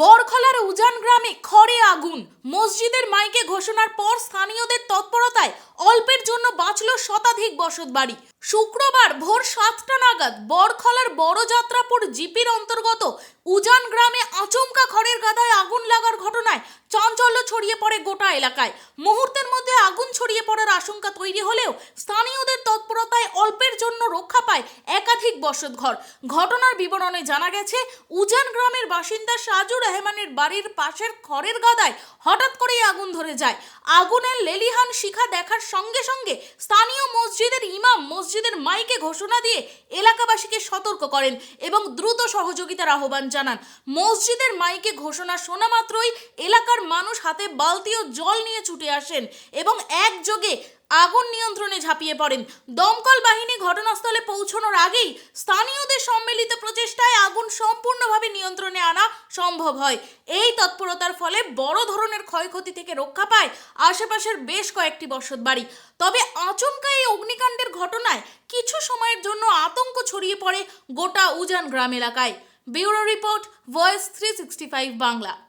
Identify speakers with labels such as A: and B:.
A: বরখলার উজান গ্রামে খড়ে আগুন। মসজিদের মাইকে ঘোষণার পর স্থানীয়দের তৎপরতায় অল্পের জন্য বাঁচল শতাধিক বসত বাড়ি শুক্রবার ভোর সাতটা নাগাদ বরখলার বড় যাত্রাপুর জিপির অন্তর্গত উজান গ্রামে আচমকা খড়ের গাদায় আগুন লাগার ঘটনায় চাঞ্চল্য ছড়িয়ে পড়ে গোটা এলাকায়। মুহূর্তের মধ্যে আগুন ছড়িয়ে পড়ার আশঙ্কা তৈরি হলেও স্থানীয়দের তৎপরতায় অল্পের জন্য রক্ষা পায় একাধিক বসতঘর ঘটনার বিবরণে জানা গেছে, উজান গ্রামের বাসিন্দা সাজুর রহমানের বাড়ির পাশের খড়ের গাদায় হঠাৎ করেই আগুন ধরে যায়। আগুনের লেলিহান শিখা দেখার সঙ্গে সঙ্গে স্থানীয় মসজিদের ইমাম মসজিদের মাইকে ঘোষণা দিয়ে এলাকাবাসীকে সতর্ক করেন এবং দ্রুত সহযোগিতার আহ্বান জানান। মসজিদের মাইকে ঘোষণা শোনা মাত্রই এলাকার মানুষ হাতে বালতি ও জল নিয়ে ছুটে আসেন এবং একযোগে আগুন নিয়ন্ত্রণে ঝাঁপিয়ে পড়েন। দমকল বাহিনী ঘটনাস্থলে পৌঁছানোর আগেই স্থানীয়দের সম্মিলিত প্রচেষ্টায় আগুন সম্পূর্ণভাবে নিয়ন্ত্রণে আনা সম্ভব হয়। এই তৎপরতার ফলে বড় ধরনের ক্ষয়ক্ষতি থেকে রক্ষা পায় আশেপাশের বেশ কয়েকটি বসত বাড়ি। তবে আচমকা এই অগ্নিকাণ্ডের ঘটনায় কিছু সময়ের জন্য আতঙ্ক ছড়িয়ে পড়ে গোটা উজান গ্রাম এলাকায়। Bureau report, voice three sixty five Bangla.